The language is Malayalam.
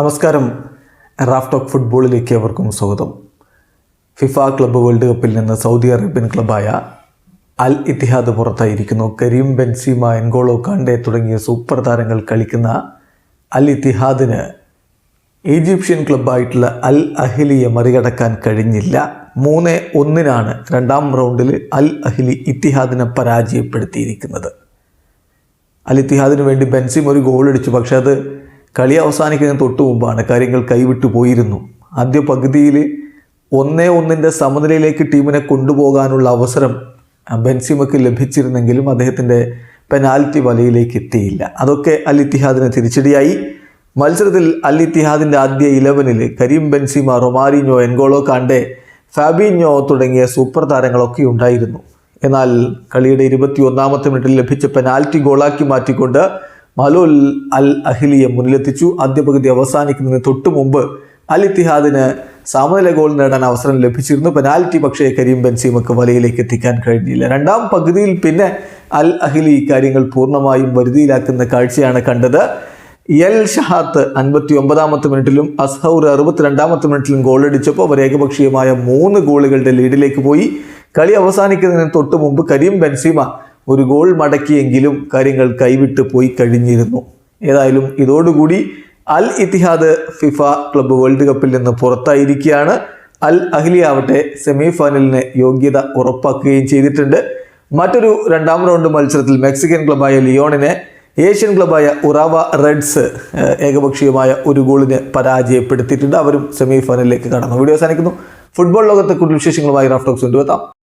നമസ്കാരം. റാഫ് ഫുട്ബോളിലേക്ക് അവർക്കും സ്വാഗതം. ഫിഫ ക്ലബ്ബ് വേൾഡ് കപ്പിൽ നിന്ന് സൗദി അറേബ്യൻ ക്ലബ്ബായ അൽ ഇത്തിഹാദ് പുറത്തായിരിക്കുന്നു. കരീം ബെൻസിമ എൻഗോളോ കാണ്ടെ തുടങ്ങിയ സൂപ്പർ താരങ്ങൾ കളിക്കുന്ന അൽ ഇത്തിഹാദിന് ഈജിപ്ഷ്യൻ ക്ലബ്ബായിട്ടുള്ള അൽ അഹിലിയെ മറികടക്കാൻ കഴിഞ്ഞില്ല. മൂന്ന് ഒന്നിനാണ് രണ്ടാം റൗണ്ടിൽ അൽ അഹിലി ഇത്തിഹാദിനെ പരാജയപ്പെടുത്തിയിരിക്കുന്നത്. അൽ ഇത്തിഹാദിന് വേണ്ടി ബെൻസിം ഒരു ഗോൾ അടിച്ചു പക്ഷെ അത് കളി അവസാനിക്കുന്നതിന് തൊട്ട് മുമ്പാണ് കാര്യങ്ങൾ കൈവിട്ടു പോയിരുന്നു. ആദ്യ പകുതിയിൽ ഒന്നേ ഒന്നിന്റെ സമനിലയിലേക്ക് ടീമിനെ കൊണ്ടുപോകാനുള്ള അവസരം ബെൻസിമക്ക് ലഭിച്ചിരുന്നെങ്കിലും അദ്ദേഹത്തിന്റെ പെനാൽറ്റി വലയിലേക്ക് എത്തിയില്ല. അതൊക്കെ അൽ ഇത്തിഹാദിന് തിരിച്ചടിയായി. മത്സരത്തിൽ അൽ ഇത്തിഹാദിന്റെ ആദ്യ ഇലവനിൽ Karim Benzema Romarinho N'Golo Kante Fabinho തുടങ്ങിയ സൂപ്പർ താരങ്ങളൊക്കെ ഉണ്ടായിരുന്നു. എന്നാൽ കളിയുടെ ഇരുപത്തി ഒന്നാമത്തെ മിനിറ്റിൽ ലഭിച്ച പെനാൽറ്റി ഗോളാക്കി മാറ്റിക്കൊണ്ട് മലോൽ അൽ അഹിലിയെ മുന്നിലെത്തിച്ചു. ആദ്യ പകുതി അവസാനിക്കുന്നതിന് തൊട്ടു മുമ്പ് അൽ ഇത്തിഹാദിന് സമനില ഗോൾ നേടാൻ അവസരം ലഭിച്ചിരുന്നു. പെനാൽറ്റി പക്ഷേ കരീം ബെൻസീമക്ക് വലയിലേക്ക് എത്തിക്കാൻ കഴിഞ്ഞില്ല. രണ്ടാം പകുതിയിൽ പിന്നെ അൽ അഹിലി ഇക്കാര്യങ്ങൾ പൂർണമായും വരുതിയിലാക്കുന്ന കാഴ്ചയാണ് കണ്ടത്. എൽ ഷഹാത്ത് അൻപത്തി ഒമ്പതാമത്തെ മിനിറ്റിലും അസ്ഹൗർ അറുപത്തിരണ്ടാമത്തെ മിനിറ്റിലും ഗോളടിച്ചപ്പോൾ അവർ ഏകപക്ഷീയമായ മൂന്ന് ഗോളുകളുടെ ലീഡിലേക്ക് പോയി. കളി അവസാനിക്കുന്നതിന് തൊട്ട് മുമ്പ് കരീം ബെൻസീമ ഒരു ഗോൾ മടക്കിയെങ്കിലും കാര്യങ്ങൾ കൈവിട്ട് പോയി കഴിഞ്ഞിരുന്നു. ഏതായാലും ഇതോടുകൂടി Al Ittihad FIFA club world കപ്പിൽ നിന്ന് പുറത്തായിരിക്കുകയാണ്. അൽ അഹ്ലി ആവട്ടെ സെമി ഫൈനലിന് യോഗ്യത ഉറപ്പാക്കുകയും ചെയ്തിട്ടുണ്ട്. മറ്റൊരു രണ്ടാം റൗണ്ട് മത്സരത്തിൽ മെക്സിക്കൻ ക്ലബായ ലിയോണിനെ ഏഷ്യൻ ക്ലബായ ഉറാവ റെഡ്സ് ഏകപക്ഷീയമായ ഒരു ഗോളിന് പരാജയപ്പെടുത്തിയിട്ടുണ്ട്. അവരും സെമി ഫൈനലിലേക്ക് കടന്നു. വീഡിയോ അവസാനിക്കുന്നു. ഫുട്ബോൾ ലോകത്തെ കൂടുതൽ വിശേഷങ്ങളുമായി റാഫ്റ്റോക്സ് കൊണ്ടുവെത്താം.